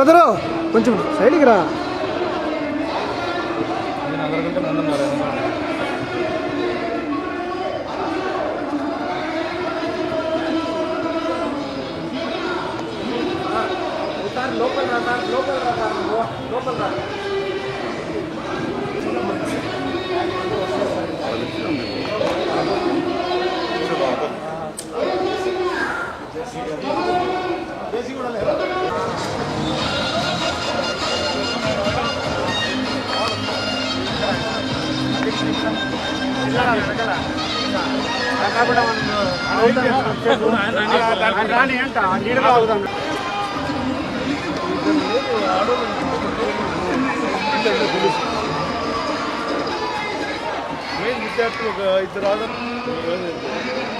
Brother కొంచెం సైడ్కి రా. లోపల రా లోపల రా లోపల రా. ముందున్నారు విద్యార్థులు ఒక ఇద్దరు ఆధార్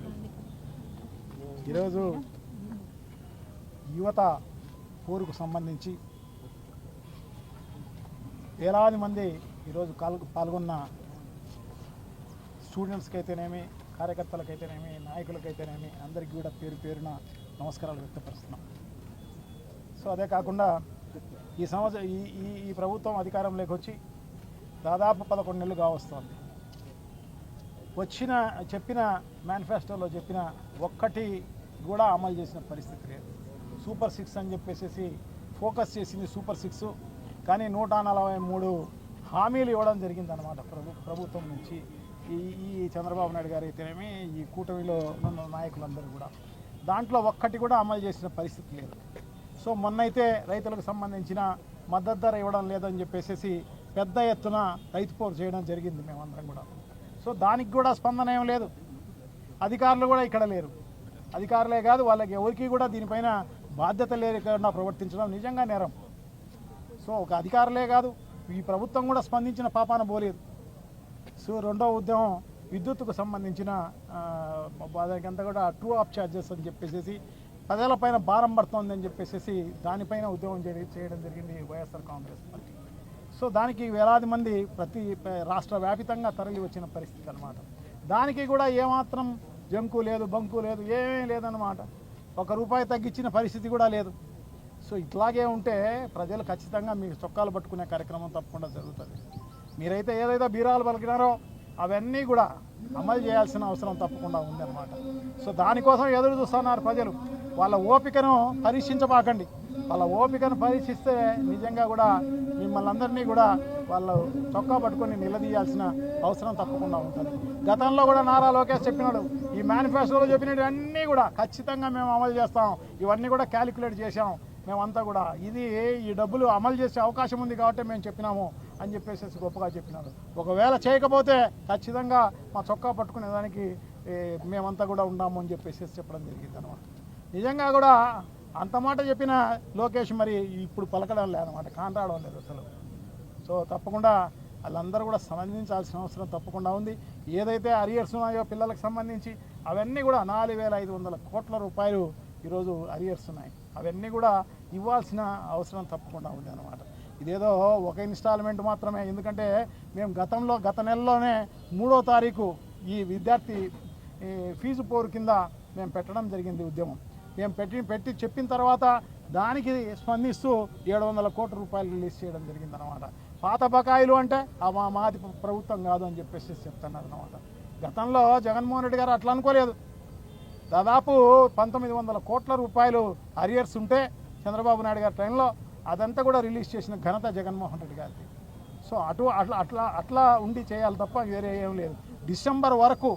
ఈరోజు యువత పోరుకు సంబంధించి వేలాది మంది ఈరోజు కాల్ పాల్గొన్న స్టూడెంట్స్కి అయితేనేమి కార్యకర్తలకైతేనేమి నాయకులకైతేనేమి అందరికీ కూడా పేరు పేరున నమస్కారాలు వ్యక్తపరుస్తున్నాం. సో అదే కాకుండా ఈ సంవత్సరం ఈ ఈ ఈ ప్రభుత్వం అధికారంలోకి వచ్చి దాదాపు పదకొండు నెలలు కావస్తుంది. వచ్చిన చెప్పిన మేనిఫెస్టోలో చెప్పిన ఒక్కటి కూడా అమలు చేసిన పరిస్థితి లేదు. సూపర్ సిక్స్ అని చెప్పేసి ఫోకస్ చేసింది సూపర్ సిక్స్. కానీ నూట నలభై మూడు హామీలు ఇవ్వడం జరిగిందనమాట ప్రభు ప్రభుత్వం నుంచి. ఈ ఈ చంద్రబాబు నాయుడు గారు అయితేనేమి ఈ కూటమిలో ఉన్న నాయకులందరూ కూడా. దాంట్లో ఒక్కటి కూడా అమలు చేసిన పరిస్థితి లేదు. సో మొన్నైతే రైతులకు సంబంధించిన మద్దతు ధర ఇవ్వడం లేదని చెప్పేసి పెద్ద ఎత్తున రైతు పోరు చేయడం జరిగింది మేమందరం కూడా. సో దానికి కూడా స్పందన ఏం లేదు. అధికారులు కూడా ఇక్కడ లేరు. అధికారులే కాదు వాళ్ళకి ఎవరికి కూడా దీనిపైన బాధ్యత లేకుండా ప్రవర్తించడం నిజంగా నేరం. సో ఒక అధికారులే కాదు ఈ ప్రభుత్వం కూడా స్పందించిన పాపాన పోలేదు సో రెండో ఉద్యమం విద్యుత్కు సంబంధించిన దానికంతా కూడా టూ ఆఫ్ ఛార్జెస్ అని చెప్పేసి ప్రజలపైన భారం పడుతోంది అని చెప్పేసి దానిపైన ఉద్యమం చేయ- చేయడం జరిగింది వైఎస్ఆర్ కాంగ్రెస్ పార్టీ. సో దానికి వేలాది మంది ప్రతి రాష్ట్ర వ్యాపితంగా తరలి వచ్చిన పరిస్థితి అనమాట దానికి కూడా ఏమాత్రం జంకు లేదు బంకు లేదు ఏమీ లేదన్నమాట. ఒక రూపాయి తగ్గించిన పరిస్థితి కూడా లేదు. సో ఇట్లాగే ఉంటే ప్రజలు ఖచ్చితంగా మీకు చొక్కాలు పట్టుకునే కార్యక్రమం తప్పకుండా జరుగుతుంది. మీరైతే ఏదైతే బీరాలు పలికినారో అవన్నీ కూడా అమలు చేయాల్సిన అవసరం తప్పకుండా ఉందన్నమాట. సో దానికోసం ఎదురు చూస్తున్నారు ప్రజలు. వాళ్ళ ఓపికను పరీక్షించబాకండి. వాళ్ళ ఓపికను పరీక్షిస్తే నిజంగా కూడా మిమ్మల్ని అందరినీ కూడా వాళ్ళు చొక్కా పట్టుకొని నిలదీయాల్సిన అవసరం తప్పకుండా ఉంటుంది. గతంలో కూడా నారా లోకేష్ చెప్పినాడు ఈ మేనిఫెస్టోలో చెప్పినవి అన్నీ కూడా ఖచ్చితంగా మేము అమలు చేస్తాం. ఇవన్నీ కూడా క్యాలిక్యులేట్ చేశాం. మేమంతా కూడా ఇది ఈ డబ్బులు అమలు చేసే అవకాశం ఉంది కాబట్టి మేము చెప్పినాము అని చెప్పేసి గొప్పగా చెప్పినారు. ఒకవేళ చేయకపోతే ఖచ్చితంగా మా చొక్కా పట్టుకునే దానికి మేమంతా కూడా ఉన్నాము అని చెప్పేసి చెప్పడం జరిగింది అనమాట నిజంగా కూడా అంత మాట చెప్పిన లోకేష్ మరి ఇప్పుడు పలకడం లేదనమాట కాంటాడడం లేదు అసలు. సో తప్పకుండా వాళ్ళందరూ కూడా స్పందించాల్సిన అవసరం తప్పకుండా ఉంది. ఏదైతే అరియర్స్ ఉన్నాయో పిల్లలకు సంబంధించి అవన్నీ కూడా నాలుగు వేల ఐదు వందల కోట్ల రూపాయలు ఈరోజు అరియర్స్ ఉన్నాయి. అవన్నీ కూడా ఇవ్వాల్సిన అవసరం తప్పకుండా ఉంది అనమాట ఇదేదో ఒక ఇన్స్టాల్మెంట్ మాత్రమే. ఎందుకంటే మేము గతంలో గత నెలలోనే మూడో తారీఖు ఈ విద్యార్థి ఈ ఫీజు పోరు కింద మేము పెట్టడం జరిగింది ఉద్యమం. మేము పెట్టి పెట్టి చెప్పిన తర్వాత దానికి స్పందిస్తూ ఏడు వందల కోట్ల రూపాయలు రిలీజ్ చేయడం జరిగింది అనమాట పాత బకాయిలు అంటే అవా మా మాది ప్రభుత్వం కాదు అని చెప్పేసి చెప్తున్నారు అనమాట గతంలో జగన్మోహన్ రెడ్డి గారు అట్లా అనుకోలేదు. దాదాపు పంతొమ్మిది వందల కోట్ల రూపాయలు అరియర్స్ ఉంటే చంద్రబాబు నాయుడు గారి టైంలో అదంతా కూడా రిలీజ్ చేసిన ఘనత జగన్మోహన్ రెడ్డి గారిది. సో అటు అట్లా అట్లా అట్లా ఉండి చేయాలి తప్ప వేరే ఏం లేదు. డిసెంబర్ వరకు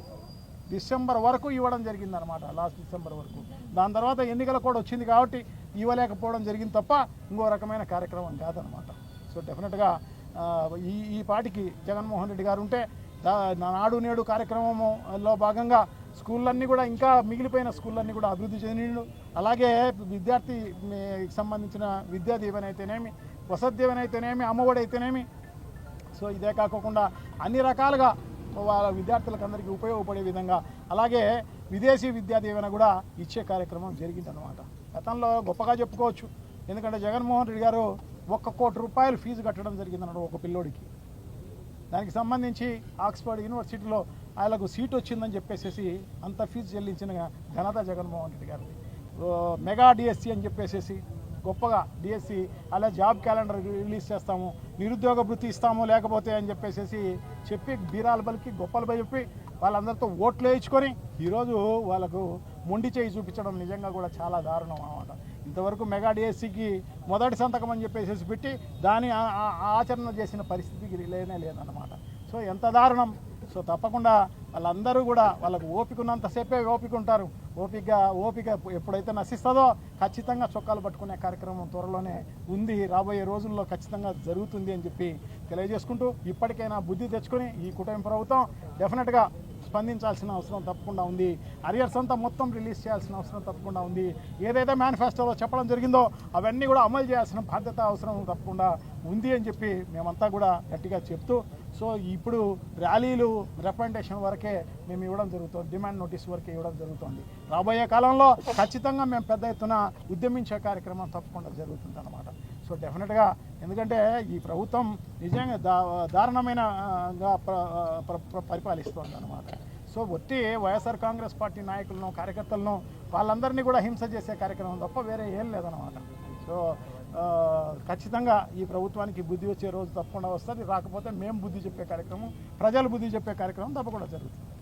డిసెంబర్ వరకు ఇవ్వడం జరిగింది అనమాట లాస్ట్ డిసెంబర్ వరకు. దాని తర్వాత ఎన్నికల కూడా వచ్చింది కాబట్టి ఇవ్వలేకపోవడం జరిగింది తప్ప ఇంకో రకమైన కార్యక్రమం కాదనమాట సో డెఫినెట్గా ఈ ఈ పాటికి జగన్మోహన్ రెడ్డి గారు ఉంటే దా- నాడు నేడు కార్యక్రమంలో భాగంగా స్కూళ్ళన్నీ కూడా ఇంకా మిగిలిపోయిన స్కూళ్ళన్నీ కూడా అభివృద్ధి చెందిండు. అలాగే విద్యార్థి సంబంధించిన విద్యా దీవెన అయితేనేమి వసతి దీవెన అయితేనేమి అమ్మఒడి అయితేనేమి సో ఇదే కాకుండా అన్ని రకాలుగా వాళ్ళ విద్యార్థులకు అందరికీ ఉపయోగపడే విధంగా అలాగే విదేశీ విద్యా దీవెన కూడా ఇచ్చే కార్యక్రమం జరిగిందనమాట గతంలో గొప్పగా చెప్పుకోవచ్చు. ఎందుకంటే జగన్మోహన్ రెడ్డి గారు ఒక్క కోటి రూపాయలు ఫీజు కట్టడం జరిగిందన్నాడు ఒక పిల్లోడికి. దానికి సంబంధించి ఆక్స్ఫర్డ్ యూనివర్సిటీలో ఆయనకు సీట్ వచ్చిందని చెప్పేసి అంత ఫీజు చెల్లించిన ఘనత జగన్మోహన్ రెడ్డి గారిది. మెగా డిఎస్సి అని చెప్పేసి గొప్పగా డిఎస్సి అలా జాబ్ క్యాలెండర్ రిలీజ్ చేస్తాము నిరుద్యోగ వృత్తి ఇస్తాము లేకపోతే అని చెప్పేసి చెప్పి బీరాల బలికి గొప్పలు చెప్పి వాళ్ళందరితో ఓట్లు వేయించుకొని ఈరోజు వాళ్ళకు మొండి చేయి చూపించడం నిజంగా కూడా చాలా దారుణం అన్నమాట. ఇంతవరకు మెగా డిఎస్సికి మొదటి సంతకం అని చెప్పేసి పెట్టి దాని ఆ- ఆచరణ చేసిన పరిస్థితికి లేనే లేదన్నమాట. సో ఎంత దారుణం. సో తప్పకుండా వాళ్ళందరూ కూడా వాళ్ళకు ఓపిక ఉన్నంతసేపే ఓపిక ఉంటారు. ఓపిక ఓపిక ఎప్పుడైతే నశిస్తుందో ఖచ్చితంగా చొక్కాలు పట్టుకునే కార్యక్రమం త్వరలోనే ఉంది. రాబోయే రోజుల్లో ఖచ్చితంగా జరుగుతుంది అని చెప్పి తెలియజేసుకుంటూ ఇప్పటికైనా బుద్ధి తెచ్చుకొని ఈ కుటుంబ ప్రభుత్వం డెఫినెట్గా స్పందించాల్సిన అవసరం తప్పకుండా ఉంది. అరియర్స్ అంతా మొత్తం రిలీజ్ చేయాల్సిన అవసరం తప్పకుండా ఉంది. ఏదైతే మేనిఫెస్టోలో చెప్పడం జరిగిందో అవన్నీ కూడా అమలు చేయాల్సిన బాధ్యత అవసరం తప్పకుండా ఉంది అని చెప్పి మేమంతా కూడా గట్టిగా చెప్తూ సో ఇప్పుడు ర్యాలీలు రిప్రజెంటేషన్ వరకే మేము ఇవ్వడం జరుగుతుంది. డిమాండ్ నోటీస్ వరకే ఇవ్వడం జరుగుతుంది. రాబోయే కాలంలో ఖచ్చితంగా మేము పెద్ద ఎత్తున ఉద్యమించే కార్యక్రమం తప్పకుండా జరుగుతుంది అనమాట సో డెఫినెట్గా ఎందుకంటే ఈ ప్రభుత్వం నిజంగా దా దారుణమైన పరిపాలిస్తుంది అనమాట సో ఒట్టి వైఎస్ఆర్ కాంగ్రెస్ పార్టీ నాయకులను కార్యకర్తలను వాళ్ళందరినీ కూడా హింస చేసే కార్యక్రమం తప్ప వేరే ఏం లేదనమాట సో ఖచ్చితంగా ఈ ప్రభుత్వానికి బుద్ధి వచ్చే రోజు తప్పకుండా వస్తుంది. రాకపోతే మేము బుద్ధి చెప్పే కార్యక్రమం ప్రజలు బుద్ధి చెప్పే కార్యక్రమం తప్పకుండా జరుగుతుంది.